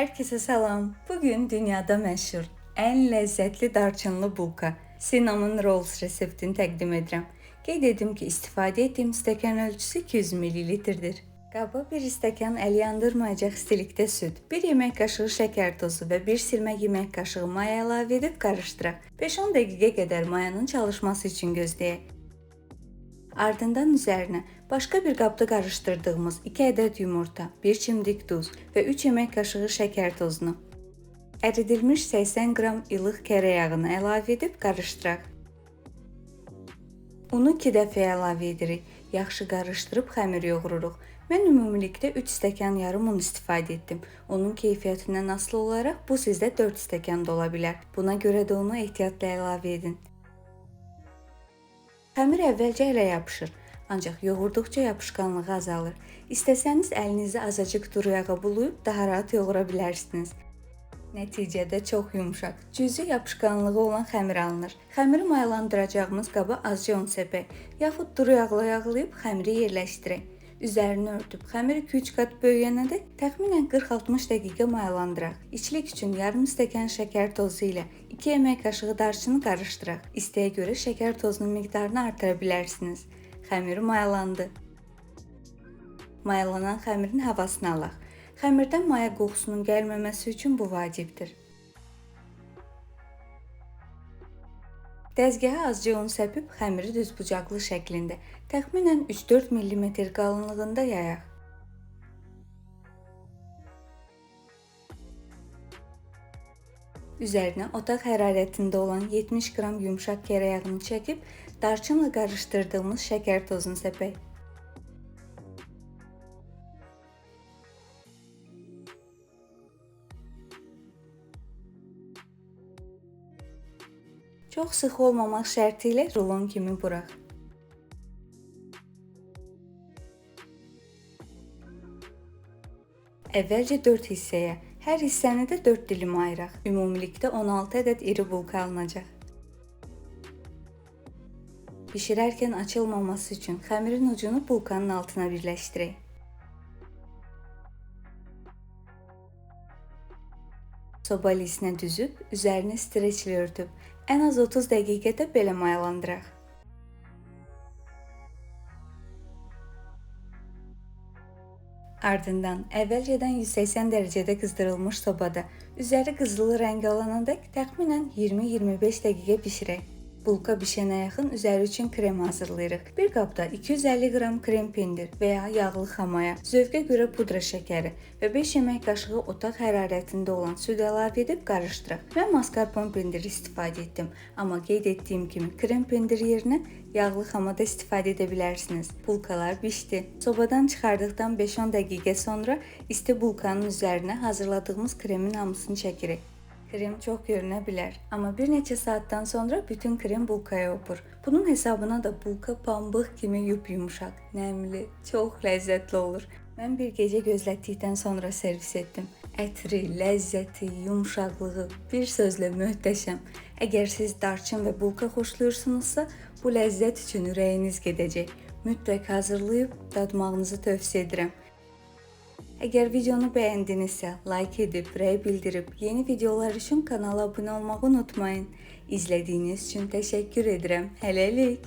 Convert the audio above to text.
Herkese selam. Bugün dünyada meşhur, en lezzetli darçınlı bulka, cinnamon rolls reseptini təqdim edirəm. Qeyd edim ki, istifadə etdiyim stəkan ölçüsü 200 ml-dir. Qaba bir stəkan əl yandırmayacaq istilikdə süd, 1 yemək qaşığı şəkər tozu və 1 silmə yemək qaşığı maya əlavə edib qarışdıraq. 5-10 dəqiqə qədər mayanın çalışması üçün gözləyək. Ardından üzərinə başqa bir qabda qarışdırdığımız 2 ədəd yumurta, 1 çimdik duz və 3 yemək qaşığı şəkər tozunu, əridilmiş 80 qram ilıq kərə yağını əlavə edib qarışdıraq. Unu 2 dəfə əlavə edirik. Yaxşı qarışdırıb xəmir yoğururuq. Mən ümumilikdə 3 stəkan yarım un istifadə etdim. Onun keyfiyyətindən asılı olaraq bu sizdə 4 stəkan da ola bilər. Buna görə də unu ehtiyatla əlavə edin. Xəmir əvvəlcə ələ yapışır, ancaq yoğurduqca yapışqanlığı azalır. İstəsəniz əlinizi azacıq duru yağa bulayıb daha rahat yoğura bilərsiniz. Nəticədə çox yumşaq, cüzi yapışqanlığı olan xəmir alınır. Xəmiri mayalandıracağımız qaba azca un səpək, yaxud duru yağla yağlayıb xəmiri yerləşdirək. Üzərini örtüb xəmir 2-3 qat böyüyənədək təxminən 40-60 dəqiqə mayalandıraq. İçlik üçün yarım stəkan şəkər tozu ilə 2 yemək qaşığı darçını qarışdıraq. İstəyə görə şəkər tozunun miqdarını artıra bilərsiniz. Xəmir mayalandı. Mayalanan xəmirin havasını alaq. Xəmirdən maya qoxusunun gəlməməsi üçün bu vacibdir. Dəzgaha azca un səpib xəmiri düzbucaqlı şəklində, təxminən 3-4 mm qalınlığında yayaq. Üzərinə otaq hərarətində olan 70 qram yumşaq kərə yağını çəkib darçınla qarışdırdığımız şəkər tozunu səpək. Çox sıx olmamaq şərti ilə rulon kimi buraq. Əvvəlcə 4 hissəyə, hər hissəni də 4 dilim ayıraq. Ümumilikdə 16 ədəd iri bulka alınacaq. Bişirərkən açılmaması üçün xəmirin ucunu bulkanın altına birləşdirək. Soba lisinə düzüb, üzərini streçlə örtüb, ən az 30 dəqiqədə belə mayalandıraq. Ardından əvvəlcədən 180 dərəcədə qızdırılmış sobada üzəri qızılı rəng alanadək təxminən 20-25 dəqiqə bişirək. Bulka bişənə yaxın üzəri üçün krem hazırlayırıq. Bir qabda 250 qram krem pendir və ya yağlı xamaya, zövqə görə pudra şəkəri və 5 yemək qaşığı otaq hərarətində olan süd əlavə edib qarışdıraq. Mən mascarpone pendiri istifadə etdim, amma qeyd etdiyim kimi krem pendir yerinə yağlı xamada istifadə edə bilərsiniz. Bulkalar bişdi. Sobadan çıxardıqdan 5-10 dəqiqə sonra isti bulkanın üzərinə hazırladığımız kremin hamısını çəkirik. Krem çox görünə bilər, amma bir neçə saatdan sonra bütün krem bulkaya opur. Bunun hesabına da bulka pambıq kimi yup-yumşaq, nəmli, çox ləzzətli olur. Mən bir gecə gözlətdikdən sonra servis etdim. Ətri, ləzzəti, yumşaqlığı, bir sözlə möhtəşəm. Əgər siz darçın və bulka xoşlayırsınızsa, bu ləzzət üçün ürəyiniz gedəcək. Mütləq hazırlayıb dadmağınızı tövsiyə edirəm. Əgər videonu bəyəndinizsə, like edib, rəy bildirib, yeni videolar üçün kanala abunə olmağı unutmayın. İzlədiyiniz üçün təşəkkür edirəm. Hələlik.